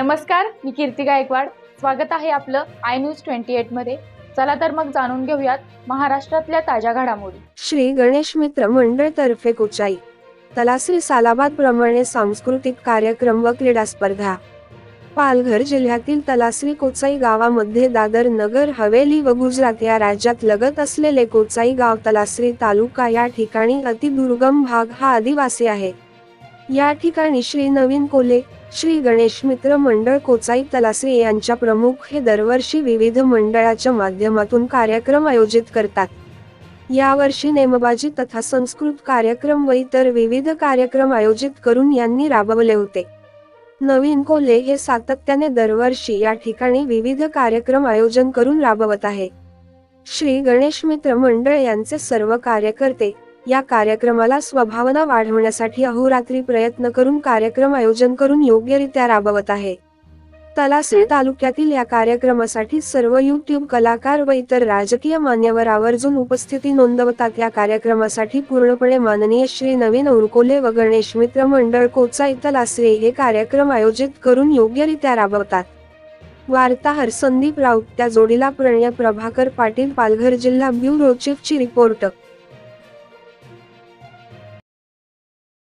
नमस्कार मी कीर्ती गायकवाड. स्वागत आहे आपलं आय न्यूज ट्वेंटी एटमध्ये. चला तर मग जाणून घेऊयात महाराष्ट्रातल्या ताज्या घडामोडी. श्री गणेश मित्र मंडळ तर्फे कोचाई. तलासरी सालाबाद प्रमाणे सांस्कृतिक कार्यक्रम व क्रीडा स्पर्धा. पालघर जिल्ह्यातील तलासरी कोचाई गावामध्ये दादर नगर हवेली व गुजरात या राज्यात लगत असलेले कोचाई गाव तलासरी तालुका या ठिकाणी अतिदुर्गम भाग हा आदिवासी आहे. या ठिकाणी श्री नवीन कोले श्री गणेश मित्र मंडळ कोचाई तलासरी यांच्या प्रमुख हे दरवर्षी विविध मंडळाच्या माध्यमातून कार्यक्रम आयोजित करतात. यावर्षी नेमबाजी तथा संस्कृत कार्यक्रम व इतर विविध कार्यक्रम आयोजित करून यांनी राबवले होते. नवीन कोले हे सातत्याने दरवर्षी या ठिकाणी विविध कार्यक्रम आयोजन करून राबवत आहे. श्री गणेश मित्र मंडळ यांचे सर्व कार्यकर्ते या कार्यक्रमाला स्वभावना वाढवण्यासाठी अहोरात्री प्रयत्न करून कार्यक्रम आयोजन करून योग्यरित्या राबवत आहे. तलासरी तालुक्यातील या कार्यक्रमासाठी सर्व युट्यूब कलाकार व इतर राजकीय मान्यवर आवर्जून उपस्थिती नोंदवतात. या कार्यक्रमासाठी पूर्णपणे माननीय श्री नवीन उरकोले व गणेश मित्र मंडळ कोचाई तलासरी हे कार्यक्रम आयोजित करून योग्यरित्या राबवतात. वार्ताहर संदीप राऊत त्या जोडीला प्रणय प्रभाकर पाटील पालघर जिल्हा ब्युरो चीफची रिपोर्ट.